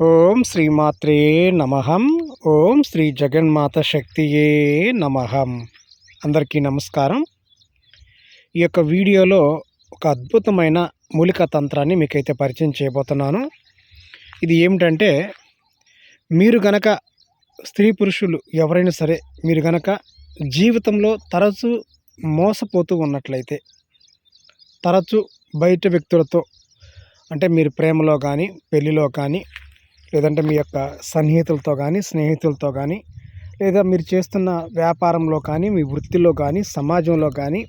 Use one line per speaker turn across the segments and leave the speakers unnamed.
ఓం శ్రీమాత్రే నమహం ఓం శ్రీ జగన్మాత శక్తియే నమహం అందరికీ నమస్కారం. ఈ యొక్క వీడియోలో ఒక అద్భుతమైన మూలిక తంత్రాన్ని మీకైతే పరిచయం చేయబోతున్నాను. ఇది ఏమిటంటే మీరు గనక స్త్రీ పురుషులు ఎవరైనా సరే మీరు గనక జీవితంలో తరచూ మోసపోతూ ఉన్నట్లయితే తరచూ బయట వ్యక్తులతో అంటే మీరు ప్రేమలో కానీ పెళ్ళిలో కానీ లేదంటే మీ యొక్క సన్నిహితులతో కానీ స్నేహితులతో కానీ లేదా మీరు చేస్తున్న వ్యాపారంలో కానీ మీ వృత్తిలో కానీ సమాజంలో కానీ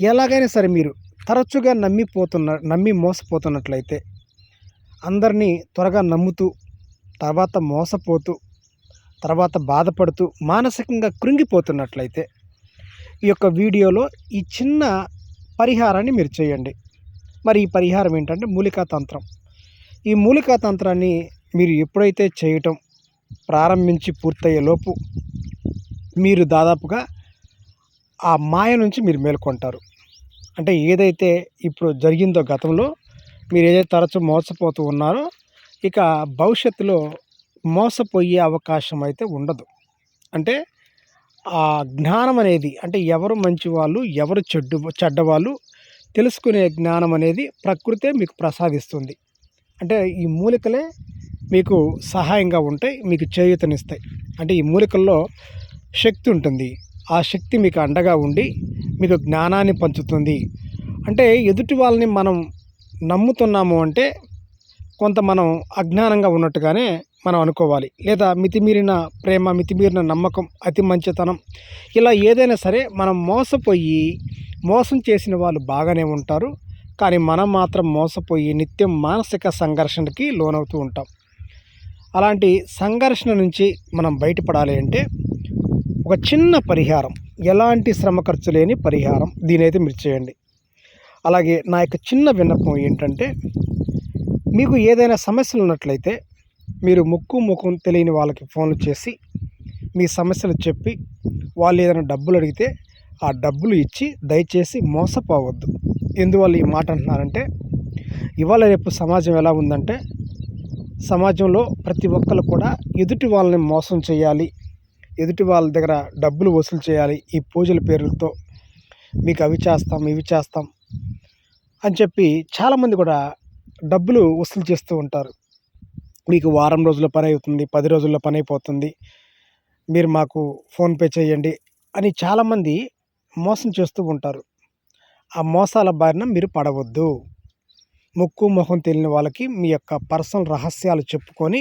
ఎలాగైనా సరే మీరు తరచుగా నమ్మిపోతున్న నమ్మి మోసపోతున్నట్లయితే అందరినీ త్వరగా నమ్ముతూ తర్వాత మోసపోతూ తర్వాత బాధపడుతూ మానసికంగా కృంగిపోతున్నట్లయితే ఈ యొక్క వీడియోలో ఈ చిన్న పరిహారాన్ని మీరు చేయండి. మరి ఈ పరిహారం ఏంటంటే మూలికా తంత్రం. ఈ మూలికా తంత్రాన్ని మీరు ఎప్పుడైతే చేయటం ప్రారంభించి పూర్తయ్యేలోపు మీరు దాదాపుగా ఆ మాయ నుంచి మీరు మేల్కొంటారు. అంటే ఏదైతే ఇప్పుడు జరిగిందో గతంలో మీరు ఏదైతే తరచూ మోసపోతూ ఉన్నారో ఇక భవిష్యత్తులో మోసపోయే అవకాశం అయితే ఉండదు. అంటే ఆ జ్ఞానం అనేది అంటే ఎవరు మంచి వాళ్ళు ఎవరు చెడ్డు చెడ్డవాళ్ళు తెలుసుకునే జ్ఞానం అనేది ప్రకృతే మీకు ప్రసాదిస్తుంది. అంటే ఈ మూలికలే మీకు సహాయంగా ఉంటాయి మీకు చేయూతనిస్తాయి. అంటే ఈ మూలికల్లో శక్తి ఉంటుంది. ఆ శక్తి మీకు అండగా ఉండి మీకు జ్ఞానాన్ని పంచుతుంది. అంటే ఎదుటి వాళ్ళని మనం నమ్ముతున్నాము అంటే కొంత మనం అజ్ఞానంగా ఉన్నట్టుగానే మనం అనుకోవాలి. లేదా మితిమీరిన ప్రేమ మితిమీరిన నమ్మకం అతి మంచితనం ఇలా ఏదైనా సరే మనం మోసపోయి మోసం చేసిన వాళ్ళు బాగానే ఉంటారు. కానీ మనం మాత్రం మోసపోయి నిత్యం మానసిక సంఘర్షణకి లోనవుతూ ఉంటాం. అలాంటి సంఘర్షణ నుంచి మనం బయటపడాలి అంటే ఒక చిన్న పరిహారం ఎలాంటి శ్రమ ఖర్చు లేని పరిహారం దీనైతే మీరు చేయండి. అలాగే నా యొక్క చిన్న విన్నపం ఏంటంటే మీకు ఏదైనా సమస్యలు ఉన్నట్లయితే మీరు ముక్కు ముఖం తెలియని వాళ్ళకి ఫోన్లు చేసి మీ సమస్యలు చెప్పి వాళ్ళు ఏదైనా డబ్బులు అడిగితే ఆ డబ్బులు ఇచ్చి దయచేసి మోసపోవద్దు. ఎందువల్ల ఈ మాట అంటున్నారంటే ఇవాళ రేపు సమాజం ఎలా ఉందంటే సమాజంలో ప్రతి ఒక్కరు కూడా ఎదుటి వాళ్ళని మోసం చేయాలి. ఎదుటి వాళ్ళ దగ్గర డబ్బులు వసూలు చేయాలి ఈ పూజల పేర్లతో. మీకు అవి చేస్తాం ఇవి చేస్తాం అని చెప్పి చాలామంది కూడా డబ్బులు వసూలు చేస్తూ ఉంటారు. మీకు వారం రోజుల పని అవుతుంది పది రోజుల్లో పని అయిపోతుంది. మీరు మాకు ఫోన్పే చేయండి అని చాలామంది మోసం చేస్తూ ఉంటారు. ఆ మోసాల బారిన మీరు పడవద్దు. ముక్కు మొహం తెలియని వాళ్ళకి మీ యొక్క పర్సనల్ రహస్యాలు చెప్పుకొని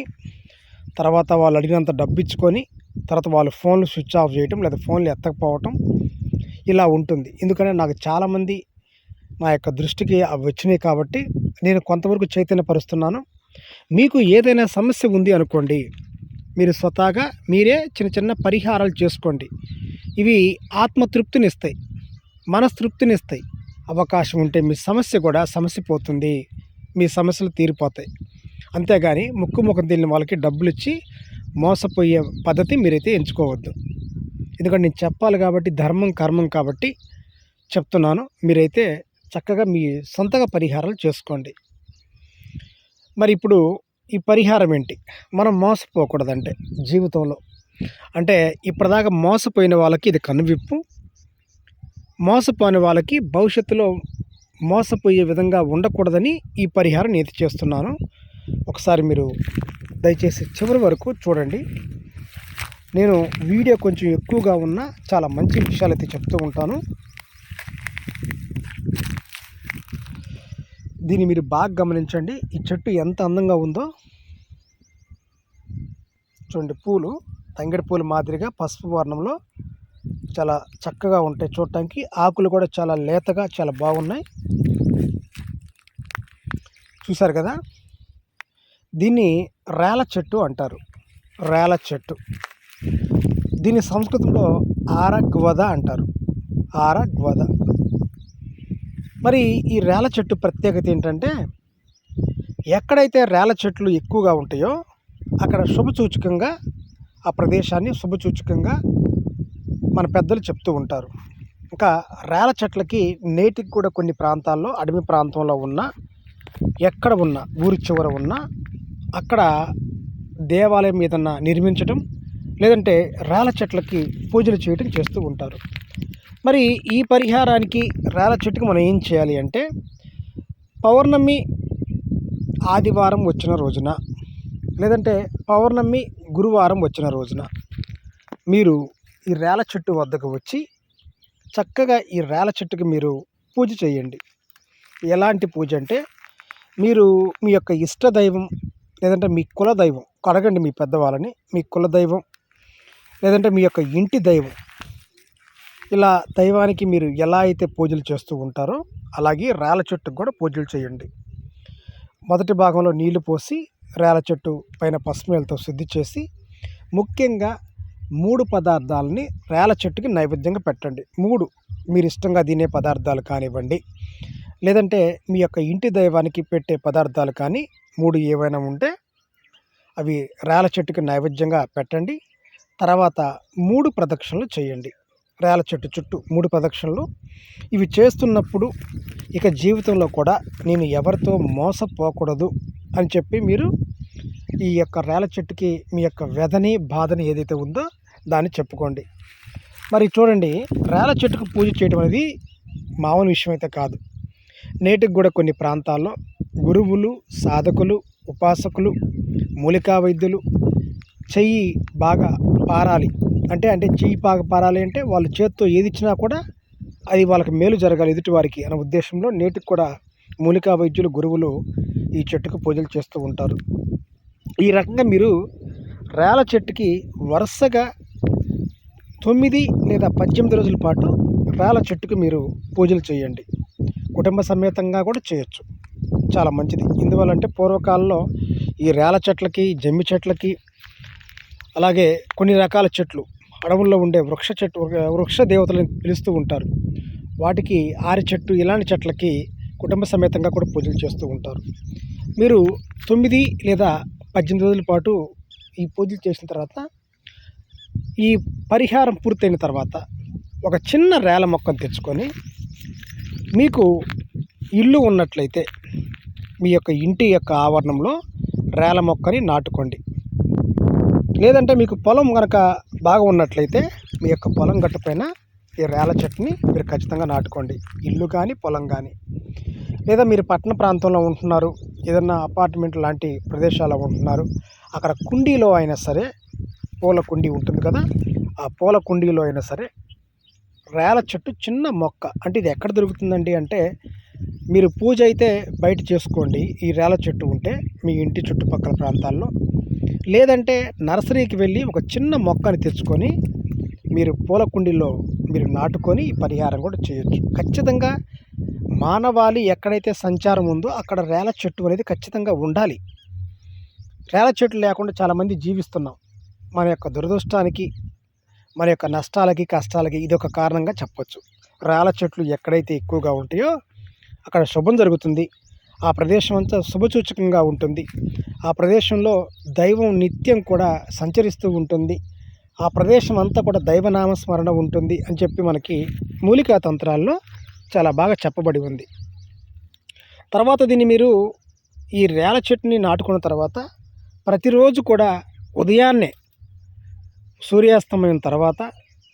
తర్వాత వాళ్ళు అడిగినంత డబ్బు ఇచ్చుకొని తర్వాత వాళ్ళు ఫోన్లు స్విచ్ ఆఫ్ చేయటం లేదా ఫోన్లు ఎత్తకపోవటం ఇలా ఉంటుంది. ఎందుకంటే నాకు చాలామంది నా యొక్క దృష్టికి అవి వచ్చినాయి కాబట్టి నేను కొంతవరకు చైతన్యపరుస్తున్నాను. మీకు ఏదైనా సమస్య ఉంది అనుకోండి మీరు స్వతహాగా మీరే చిన్న చిన్న పరిహారాలు చేసుకోండి. ఇవి ఆత్మతృప్తినిస్తాయి మనస్తృప్తినిస్తాయి. అవకాశం ఉంటే మీ సమస్య కూడా సమస్య పోతుంది. మీ సమస్యలు తీరిపోతాయి. అంతేగాని ముక్కు ముఖం తెలియని వాళ్ళకి డబ్బులు ఇచ్చి మోసపోయే పద్ధతి మీరైతే ఎంచుకోవద్దు. ఎందుకంటే నేను చెప్పాలి కాబట్టి ధర్మం కర్మం కాబట్టి చెప్తున్నాను. మీరైతే చక్కగా మీ సొంతగా పరిహారాలు చేసుకోండి. మరి ఇప్పుడు ఈ పరిహారం ఏంటి? మనం మోసపోకూడదంటే జీవితంలో. అంటే ఇప్పటిదాకా మోసపోయిన వాళ్ళకి ఇది కనువిప్పు. మోసపోని వాళ్ళకి భవిష్యత్తులో మోసపోయే విధంగా ఉండకూడదని ఈ పరిహారం నేను చేస్తున్నాను. ఒకసారి మీరు దయచేసి చివరి వరకు చూడండి. నేను వీడియో కొంచెం ఎక్కువగా ఉన్న చాలా మంచి విషయాలు అయితే చెప్తూ ఉంటాను. దీన్ని మీరు బాగా గమనించండి. ఈ చెట్టు ఎంత అందంగా ఉందో. చూడండి పూలు తంగడి పూలు మాదిరిగా పసుపు వర్ణంలో చాలా చక్కగా ఉంటాయి చూడటానికి. ఆకులు కూడా చాలా లేతగా చాలా బాగున్నాయి. చూశారు కదా? దీన్ని రేల చెట్టు అంటారు. రేల చెట్టు. దీని సంస్కృతంలో ఆరగ్వద అంటారు. ఆరగ్వద. మరి ఈ రేల చెట్టు ప్రత్యేకత ఏంటంటే ఎక్కడైతే రేల చెట్లు ఎక్కువగా ఉంటాయో అక్కడ శుభసూచకంగా ఆ ప్రదేశాన్ని శుభసూచకంగా మన పెద్దలు చెప్తూ ఉంటారు. ఇంకా రేల చెట్లకి నేటికి కూడా కొన్ని ప్రాంతాల్లో అడవి ప్రాంతంలో ఉన్న ఎక్కడ ఉన్న ఊరి చివర ఉన్న అక్కడ దేవాలయం ఏదన్నా నిర్మించడం లేదంటే రాళ్ళ చెట్లకి పూజలు చేయటం చేస్తూ ఉంటారు. మరి ఈ పరిహారానికి రాళ్ళ చెట్టుకి మనం ఏం చేయాలి అంటే పౌర్ణమి ఆదివారం వచ్చిన రోజున లేదంటే పౌర్ణమి గురువారం వచ్చిన రోజున మీరు ఈ రేల చెట్టు వద్దకు వచ్చి చక్కగా ఈ రేల చెట్టుకి మీరు పూజ చేయండి. ఎలాంటి పూజ అంటే మీరు మీ యొక్క ఇష్ట దైవం లేదంటే మీ కుల దైవం అడగండి మీ పెద్దవాళ్ళని మీ కుల దైవం లేదంటే మీ యొక్క ఇంటి దైవం. ఇలా దైవానికి మీరు ఎలా అయితే పూజలు చేస్తూ ఉంటారో అలాగే రేల చెట్టుకు కూడా పూజలు చేయండి. మొదటి భాగంలో నీళ్ళు పోసి రేల చెట్టు పైన పసుమేలతో శుద్ధి చేసి ముఖ్యంగా మూడు పదార్థాలని రేల చెట్టుకి నైవేద్యంగా పెట్టండి. మూడు మీరు ఇష్టంగా తినే పదార్థాలు కానివ్వండి. లేదంటే మీ యొక్క ఇంటి దైవానికి పెట్టే పదార్థాలు కానీ మూడు ఏవైనా ఉంటే అవి రేల చెట్టుకి నైవేద్యంగా పెట్టండి. తర్వాత మూడు ప్రదక్షిణలు చేయండి. రేల చెట్టు చుట్టూ మూడు ప్రదక్షిణలు. ఇవి చేస్తున్నప్పుడు ఇక జీవితంలో కూడా నేను ఎవరితో మోసపోకూడదు అని చెప్పి మీరు ఈ యొక్క రేల చెట్టుకి మీ యొక్క వ్యధని బాధని ఏదైతే ఉందో దాన్ని చెప్పుకోండి. మరి చూడండి రేల చెట్టుకు పూజ చేయడం అనేది మామూలు విషయం అయితే కాదు. నేటికి కూడా కొన్ని ప్రాంతాల్లో గురువులు సాధకులు ఉపాసకులు మూలికా వైద్యులు చెయ్యి బాగా పారాలి. అంటే అంటే చెయ్యి బాగా పారాలి అంటే వాళ్ళు చేత్తో ఏది ఇచ్చినా కూడా అది వాళ్ళకి మేలు జరగాలి ఎదుటి వారికి అనే ఉద్దేశంలో నేటికి కూడా మూలికా వైద్యులు గురువులు ఈ చెట్టుకు పూజలు చేస్తూ ఉంటారు. ఈ రకంగా మీరు రేల చెట్టుకి వరుసగా తొమ్మిది లేదా పద్దెనిమిది రోజుల పాటు రేల చెట్టుకు మీరు పూజలు చేయండి. కుటుంబ సమేతంగా కూడా చేయొచ్చు. చాలా మంచిది. ఎందువల్ల అంటే పూర్వకాలంలో ఈ రేల చెట్లకి జమ్మి చెట్లకి అలాగే కొన్ని రకాల చెట్లు అడవుల్లో ఉండే వృక్ష చెట్టు వృక్ష దేవతలను పిలుస్తూ ఉంటారు. వాటికి ఆరి చెట్టు ఇలాంటి చెట్లకి కుటుంబ సమేతంగా కూడా పూజలు చేస్తూ ఉంటారు. మీరు తొమ్మిది లేదా పద్దెనిమిది రోజుల పాటు ఈ పూజలు చేసిన తర్వాత ఈ పరిహారం పూర్తయిన తర్వాత ఒక చిన్న రేల మొక్కను తెచ్చుకొని మీకు ఇల్లు ఉన్నట్లయితే మీ యొక్క ఇంటి యొక్క ఆవరణంలో రేల మొక్కని నాటుకోండి. లేదంటే మీకు పొలం కనుక బాగా ఉన్నట్లయితే మీ యొక్క పొలం గట్టుపైన ఈ రేల చెట్టుని మీరు ఖచ్చితంగా నాటుకోండి. ఇల్లు కానీ పొలం కానీ లేదా మీరు పట్టణ ప్రాంతంలో ఉంటున్నారు ఏదన్నా అపార్ట్మెంట్ లాంటి ప్రదేశాల్లో ఉంటున్నారు అక్కడ కుండీలో అయినా సరే పూల కుండీ ఉంటుంది కదా ఆ పూల కుండీలో అయినా సరే రేల చెట్టు చిన్న మొక్క. అంటే ఇది ఎక్కడ దొరుకుతుందండి అంటే మీరు పూజ అయితే బయట చేసుకోండి ఈ రేల చెట్టు ఉంటే మీ ఇంటి చుట్టుపక్కల ప్రాంతాల్లో. లేదంటే నర్సరీకి వెళ్ళి ఒక చిన్న మొక్కని తెచ్చుకొని మీరు పూల కుండీలో మీరు నాటుకొని పరిహారం కూడా చేయొచ్చు. ఖచ్చితంగా మానవాళి ఎక్కడైతే సంచారం ఉందో అక్కడ రేల చెట్టు అనేది ఖచ్చితంగా ఉండాలి. రేల చెట్టు లేకుండా చాలామంది జీవిస్తున్నాం. మన యొక్క దురదృష్టానికి మన యొక్క నష్టాలకి కష్టాలకి ఇది ఒక కారణంగా చెప్పొచ్చు. రేల చెట్లు ఎక్కడైతే ఎక్కువగా ఉంటాయో అక్కడ శుభం జరుగుతుంది. ఆ ప్రదేశం అంతా శుభసూచకంగా ఉంటుంది. ఆ ప్రదేశంలో దైవం నిత్యం కూడా సంచరిస్తూ ఉంటుంది. ఆ ప్రదేశం అంతా కూడా దైవనామస్మరణ ఉంటుంది అని చెప్పి మనకి మూలికా తంత్రాల్లో చాలా బాగా చెప్పబడి ఉంది. తర్వాత దీన్ని మీరు ఈ రేల చెట్టుని నాటుకున్న తర్వాత ప్రతిరోజు కూడా ఉదయాన్నే సూర్యాస్తమయం తర్వాత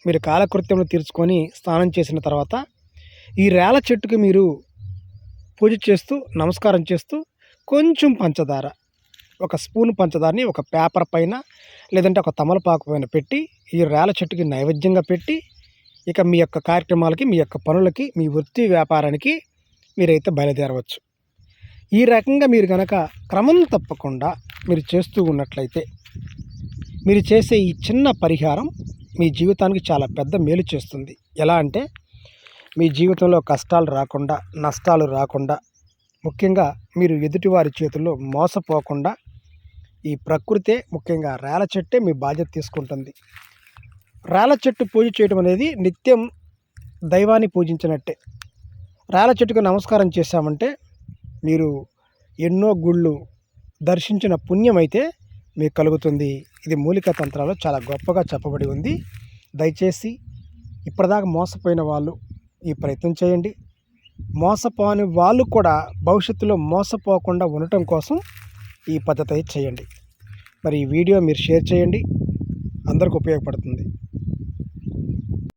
మీరు కాలకృత్యములు తీర్చుకొని స్నానం చేసిన తర్వాత ఈ రేల చెట్టుకి మీరు పూజ చేస్తూ నమస్కారం చేస్తూ కొంచెం పంచదార ఒక స్పూన్ పంచదారని ఒక పేపర్ పైన లేదంటే ఒక తమలపాకు పైన పెట్టి ఈ రేల చెట్టుకి నైవేద్యంగా పెట్టి ఇక మీ యొక్క కార్యక్రమాలకి మీ యొక్క పనులకి మీ వృత్తి వ్యాపారానికి మీరైతే బయలుదేరవచ్చు. ఈ రకంగా మీరు కనుక క్రమం తప్పకుండా మీరు చేస్తూ ఉన్నట్లయితే మీరు చేసే ఈ చిన్న పరిహారం మీ జీవితానికి చాలా పెద్ద మేలు చేస్తుంది. ఎలా అంటే మీ జీవితంలో కష్టాలు రాకుండా నష్టాలు రాకుండా ముఖ్యంగా మీరు ఎదుటివారి చేతుల్లో మోసపోకుండా ఈ ప్రకృతే ముఖ్యంగా రేల చెట్టే మీ బాధ్యత తీసుకుంటుంది. రేల చెట్టు పూజ చేయడం అనేది నిత్యం దైవాన్ని పూజించినట్టే. రేల చెట్టుకు నమస్కారం చేశామంటే మీరు ఎన్నో గుళ్ళు దర్శించిన పుణ్యమైతే మీకు కలుగుతుంది. ఇది మూలిక తంత్రాలు చాలా గొప్పగా చెప్పబడి ఉంది. దయచేసి ఇప్పటిదాకా మోసపోయిన వాళ్ళు ఈ ప్రయత్నం చేయండి. మోసపోని వాళ్ళు కూడా భవిష్యత్తులో మోసపోకుండా ఉండటం కోసం ఈ పద్ధతి అయితే చేయండి. మరి ఈ వీడియో మీరు షేర్ చేయండి. అందరికి ఉపయోగపడుతుంది.